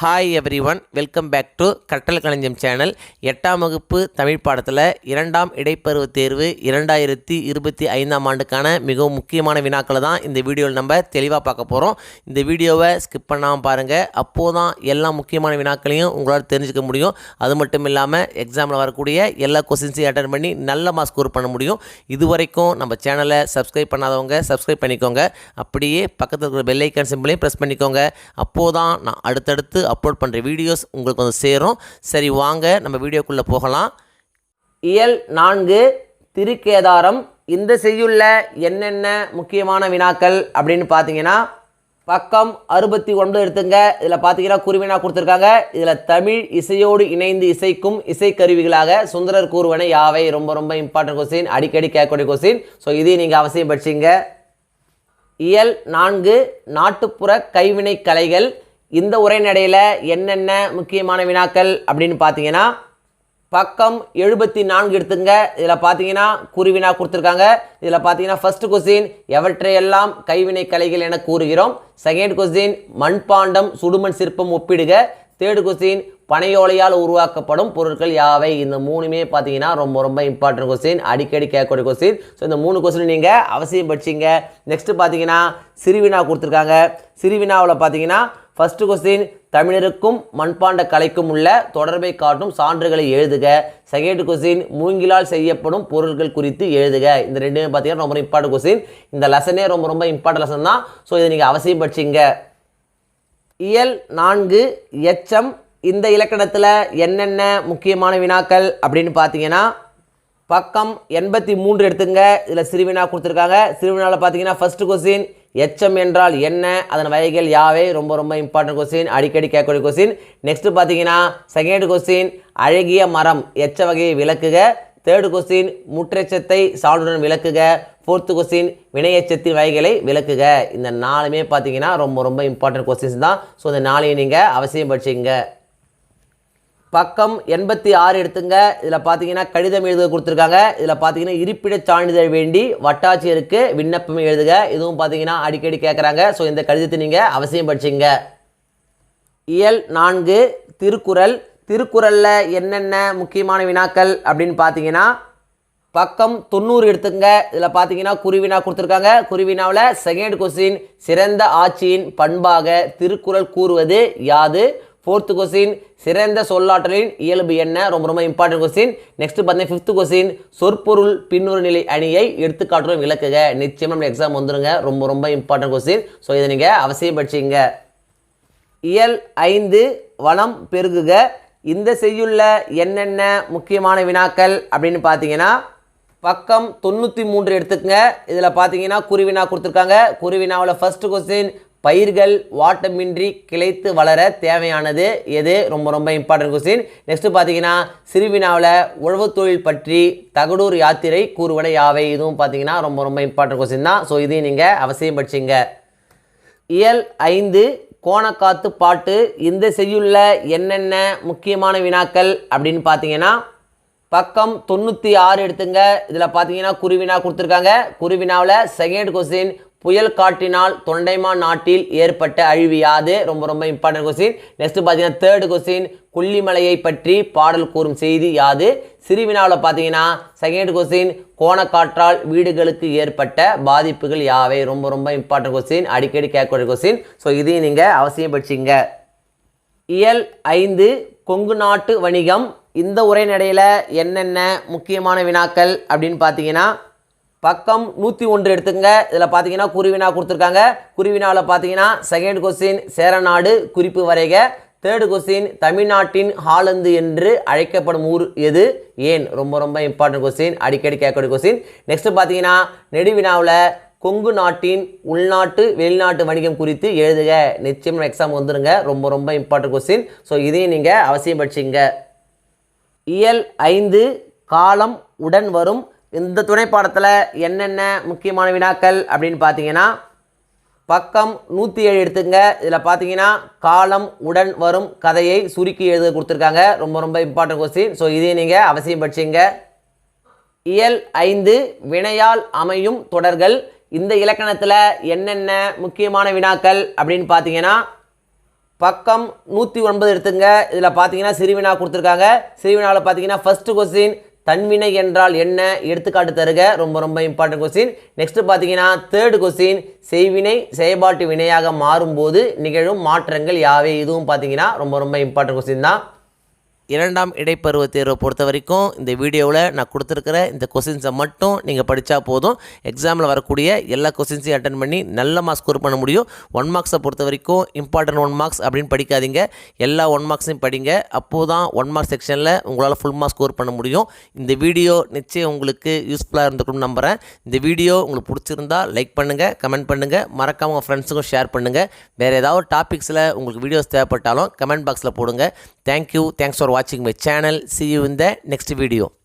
Hi everyone welcome back to Kattal Kalanjiyam channel எட்டாம் வகுப்பு தமிழ் பாடத்தில் இரண்டாம் இடைப்பருவ தேர்வு இரண்டாயிரத்தி இருபத்தி ஐந்தாம் ஆண்டுக்கான மிகவும் முக்கியமான வினாக்களை தான் இந்த வீடியோவில் நம்ம தெளிவாக பார்க்க போகிறோம் இந்த வீடியோவை ஸ்கிப் பண்ணாமல் பாருங்கள் அப்போது தான் எல்லா முக்கியமான வினாக்களையும் உங்களால் தெரிஞ்சுக்க முடியும். அது மட்டும் இல்லாமல் எக்ஸாமில் வரக்கூடிய எல்லா கொஸ்டின்ஸையும் அட்டன் பண்ணி நல்ல மார்க் ஸ்கோர் பண்ண முடியும். இது வரைக்கும் நம்ம சேனலை சப்ஸ்கிரைப் பண்ணாதவங்க சப்ஸ்கிரைப் பண்ணிக்கோங்க. அப்படியே பக்கத்தில் இருக்கிற பெல்லைக்கான் சிம்பிளையும் ப்ரெஸ் பண்ணிக்கோங்க. அப்போது தான் நான் அடுத்தடுத்து அப்லோட் பண்ணுற வீடியோஸ் உங்களுக்கு வந்து சேரும். சரி வாங்க நம்ம வீடியோக்குள்ளே போகலாம். இயல் நான்கு திருக்கேதாரம். இந்த செய்யுள்ள என்னென்ன முக்கியமான வினாக்கள் அப்படின்னு பார்த்தீங்கன்னா பக்கம் அறுபத்தி ஒன்பது எடுத்துங்க. இதில் பார்த்தீங்கன்னா குருவினா கொடுத்துருக்காங்க. இதில் தமிழ் இசையோடு இணைந்து இசைக்கும் இசைக்கருவிகளாக சுந்தரர் கூறுவன யாவை? ரொம்ப ரொம்ப இம்பார்ட்டன்ட் கொஸ்டின் அடிக்கடி கேட்கக்கூடிய கொஸ்டின் ஸோ இதையும் நீங்கள் அவசியம் படிச்சிங்க. இயல் நான்கு நாட்டுப்புற கைவினை கலைகள். இந்த உரைநடையில் என்னென்ன முக்கியமான வினாக்கள் அப்படின்னு பார்த்தீங்கன்னா பக்கம் எழுபத்தி நான்கு எடுத்துங்க. இதில் பார்த்தீங்கன்னா குருவினா கொடுத்துருக்காங்க. இதில் பார்த்தீங்கன்னா ஃபர்ஸ்ட் கொஸ்டின் எவற்றையெல்லாம் கைவினை கலைகள் என கூறுகிறோம்? செகண்ட் கொஸ்டின் மண்பாண்டம் சுடுமண் சிற்பம் ஒப்பிடுக. தேர்டு கொஸ்டின் பனையோலையால் உருவாக்கப்படும் பொருட்கள் யாவை? இந்த மூணுமே பார்த்தீங்கன்னா ரொம்ப ரொம்ப இம்பார்ட்டன்ட் கொஸ்டின் அடிக்கடி கேட்கக்கூடிய கொஸ்டின் ஸோ இந்த மூணு கொஸ்டின் நீங்கள் அவசியம் படிச்சிங்க. நெக்ஸ்ட்டு பார்த்தீங்கன்னா சிறுவினா கொடுத்துருக்காங்க. சிறுவினாவில் பார்த்தீங்கன்னா ஃபஸ்ட்டு கொஸ்டின் தமிழருக்கும் மண்பாண்ட கலைக்கும் உள்ள தொடர்பை காட்டும் சான்றுகளை எழுதுக. செகண்ட் கொஸ்டின் மூங்கிலால் செய்யப்படும் பொருட்கள் குறித்து எழுதுக. இந்த ரெண்டுமே பார்த்தீங்கன்னா ரொம்ப இம்பார்ட்டன்ட் கொஸ்டின் இந்த லெசனே ரொம்ப ரொம்ப இம்பார்ட்டன்ட் லெசன் தான். ஸோ இதை நீங்கள் அவசியம் படிச்சிங்க. இயல் நான்கு எச்சம் இந்த இலக்கணத்தில் என்னென்ன முக்கியமான வினாக்கள் அப்படின்னு பார்த்தீங்கன்னா பக்கம் எண்பத்தி மூன்று எடுத்துங்க. இதில் சிறுவினா கொடுத்துருக்காங்க. சிறுவினாவில் பார்த்தீங்கன்னா ஃபஸ்ட்டு கொஸ்டின் எச்சம் என்றால் என்ன? அதன் வகைகள் யாவை? ரொம்ப ரொம்ப இம்பார்ட்டன்ட் கொஸ்டின் அடிக்கடி கேட்கக்கூடிய கொஸ்டின் நெக்ஸ்ட்டு பார்த்தீங்கன்னா செகண்ட் கொஸ்டின் அழகிய மரம் எச்ச வகையை விளக்குக. தேர்டு கொஸ்டின் முற்றெச்சத்தை சான்றுடன் விளக்குக. ஃபோர்த்து கொஸ்டின் வினையச்சத்தின் வகைகளை விளக்குக. இந்த நாலுமே பார்த்தீங்கன்னா ரொம்ப ரொம்ப இம்பார்ட்டன்ட் கொஸ்டின்ஸ் தான். ஸோ இந்த நாளையும் நீங்கள் அவசியம் படிச்சிங்க பக்கம் எண்பத்தி ஆறு எடுத்துங்க. இதில் பார்த்தீங்கன்னா கடிதம் எழுத கொடுத்துருக்காங்க. இதில் பார்த்தீங்கன்னா இருப்பிடச் சான்றிதழ் வேண்டி வட்டாட்சியருக்கு விண்ணப்பம் எழுதுக. இதுவும் பார்த்தீங்கன்னா அடிக்கடி கேட்குறாங்க ஸோ இந்த கடிதத்தை நீங்கள் அவசியம் படிச்சிங்க இயல் நான்கு திருக்குறள். திருக்குறளில் என்னென்ன முக்கியமான வினாக்கள் அப்படின்னு பார்த்தீங்கன்னா பக்கம் தொண்ணூறு எடுத்துங்க இதில் பார்த்தீங்கன்னா குருவினா கொடுத்துருக்காங்க. குருவினாவில் செகண்ட் கொஸ்டின் சிறந்த ஆட்சியின் பண்பாக திருக்குறள் கூறுவது யாது? ஃபோர்த்து கொஸ்டின் சிறந்த சொல்லாற்றலின் இயல்பு என்ன? ரொம்ப ரொம்ப இம்பார்ட்டன்ட் கொஸ்டின் நெக்ஸ்ட் பார்த்தீங்கன்னா ஃபிஃப்த் கொஸ்டின் சொற்பொருள் பின்னொரு நிலை அணியை எடுத்துக்காட்டுடன் விளக்குக. நிச்சயமாக நம்ம எக்ஸாம் வந்துருங்க. ரொம்ப ரொம்ப இம்பார்ட்டன்ட் கொஸ்டின் ஸோ இதை நீங்கள் அவசியம் படிச்சிங்க இயல் ஐந்து வளம் பெருகுக. இந்த செய்யுள்ள என்னென்ன முக்கியமான வினாக்கள் அப்படின்னு பார்த்தீங்கன்னா பக்கம் தொண்ணூற்றி மூன்று எடுத்துக்கங்க. இதில் பார்த்தீங்கன்னா குருவினா கொடுத்துருக்காங்க. குருவினாவில் ஃபஸ்ட்டு கொஸ்டின் பயிர்கள் வாட்டமின்றி கிளைத்து வளர தேவையானது எது? ரொம்ப ரொம்ப இம்பார்ட்டன்ட் கொஸ்டின் நெக்ஸ்ட்டு பார்த்தீங்கன்னா சிறுவினாவில் உழவு தொழில் பற்றி தகடூர் யாத்திரை கூறுவன யாவை? இதுவும் பார்த்தீங்கன்னா ரொம்ப ரொம்ப இம்பார்ட்டன்ட் கொஸ்டின் தான். ஸோ இதையும் நீங்கள் அவசியம் படிச்சிங்க. இயல் ஐந்து கோணக்காத்து பாட்டு இந்த செய்யுள்ள என்னென்ன முக்கியமான வினாக்கள் அப்படின்னு பார்த்தீங்கன்னா பக்கம் தொண்ணூற்றி ஆறு எடுத்துங்க. இதில் பார்த்தீங்கன்னா குருவினா கொடுத்துருக்காங்க. குருவினாவில் செகண்ட் கொஸ்டின் புயல் காற்றினால் தொண்டைமான் நாட்டில் ஏற்பட்ட அழிவு யாது? ரொம்ப ரொம்ப இம்பார்ட்டன்ட் கொஸ்டின் நெக்ஸ்ட் பார்த்தீங்கன்னா தேர்டு கொஸ்டின் கொல்லிமலையை பற்றி பாடல் கூறும் செய்தி யாது? சிறுவினாவில் பார்த்தீங்கன்னா செகண்ட் கொஸ்டின் கோணக்காற்றால் வீடுகளுக்கு ஏற்பட்ட பாதிப்புகள் யாவை? ரொம்ப ரொம்ப இம்பார்ட்டன்ட் கொஸ்டின் அடிக்கடி கேட்கக்கூடிய கொஸ்டின் ஸோ இதையும் நீங்கள் அவசியம் படிச்சிங்க. இயல் ஐந்து கொங்கு நாட்டு வணிகம். இந்த உரைநடையில் என்னென்ன முக்கியமான வினாக்கள் அப்படின்னு பார்த்தீங்கன்னா பக்கம் நூற்றி ஒன்று எடுத்துங்க இதில் பார்த்தீங்கன்னா குருவினா கொடுத்துருக்காங்க. குருவினாவில் பார்த்தீங்கன்னா செகண்ட் கொஸ்டின் சேரநாடு குறிப்பு வரைக. தேர்டு கொஸ்டின் தமிழ்நாட்டின் ஹாலந்து என்று அழைக்கப்படும் ஊர் எது? ஏன்? ரொம்ப ரொம்ப இம்பார்ட்டன்ட் கொஸ்டின் அடிக்கடி கேட்கக்கூடிய கொஸ்டின் நெக்ஸ்ட் பார்த்தீங்கன்னா நெடுவினாவில் கொங்கு நாட்டின் உள்நாட்டு வெளிநாட்டு வணிகம் குறித்து எழுதுக. நிச்சயம் எக்ஸாம் வந்துருங்க. ரொம்ப ரொம்ப இம்பார்ட்டன்ட் கொஸ்டின் ஸோ இதையும் நீங்கள் அவசியம் படிச்சிங்க இயல் ஐந்து காலம் உடன் வரும் இந்த துணை பாடத்தில் என்னென்ன முக்கியமான வினாக்கள் அப்படின்னு பார்த்தீங்கன்னா பக்கம் நூற்றி ஏழு எடுத்துங்க இதில் பார்த்தீங்கன்னா காலம் உடன் வரும் கதையை சுருக்கி எழுத கொடுத்துருக்காங்க. ரொம்ப ரொம்ப இம்பார்ட்டன்ட் கொஸ்டின் ஸோ இதையும் நீங்கள் அவசியம் படிச்சிங்க. இயல் ஐந்து வினையால் அமையும் தொடர்கள். இந்த இலக்கணத்தில் என்னென்ன முக்கியமான வினாக்கள் அப்படின்னு பார்த்தீங்கன்னா பக்கம் நூற்றி ஒன்பது எடுத்துங்க இதில் பார்த்தீங்கன்னா சிறுவினா கொடுத்துருக்காங்க. சிறுவினாவில் பார்த்தீங்கன்னா ஃபஸ்ட்டு கொஸ்டின் தன்வினை என்றால் என்ன? எடுத்துக்காட்டு தருக. ரொம்ப ரொம்ப இம்பார்ட்டன்ட் கொஸ்டின் நெக்ஸ்ட் பார்த்தீங்கன்னா தேர்டு கொஸ்டின் செய்வினை செயல்பாட்டு வினையாக மாறும்போது நிகழும் மாற்றங்கள் யாவை? இதுவும் பார்த்தீங்கன்னா ரொம்ப ரொம்ப இம்பார்ட்டன்ட் கொஸ்டின் தான். இரண்டாம் இடைப்பருவ தேர்வை பொறுத்த வரைக்கும் இந்த வீடியோவில் நான் கொடுத்துருக்கிற இந்த கொஸ்டின்ஸை மட்டும் நீங்கள் படித்தா போதும். எக்ஸாமில் வரக்கூடிய எல்லா கொஸ்டின்ஸையும் அட்டன் பண்ணி நல்ல மார்க் ஸ்கோர் பண்ண முடியும். ஒன் மார்க்ஸை பொறுத்த வரைக்கும் இம்பார்ட்டன்ட் ஒன் மார்க்ஸ் அப்படின்னு படிக்காதீங்க. எல்லா ஒன் மார்க்ஸையும் படிங்க. அப்போது தான் ஒன் மார்க் செக்ஷனில் உங்களால் ஃபுல் மார்க் ஸ்கோர் பண்ண முடியும். இந்த வீடியோ நிச்சயம் உங்களுக்கு யூஸ்ஃபுல்லாக இருந்திருக்கும்னு நம்புகிறேன் இந்த வீடியோ உங்களுக்கு பிடிச்சிருந்தா லைக் பண்ணுங்கள் கமெண்ட் பண்ணுங்கள் மறக்காமல் உங்கள் ஃப்ரெண்ட்ஸுக்கும் ஷேர் பண்ணுங்கள் வேறு ஏதாவது டாபிக்ஸில் உங்களுக்கு வீடியோஸ் தேவைப்பட்டாலும் கமெண்ட் பாக்ஸில் போடுங்க. Thank you. Thanks for watching my channel. See you in the next video.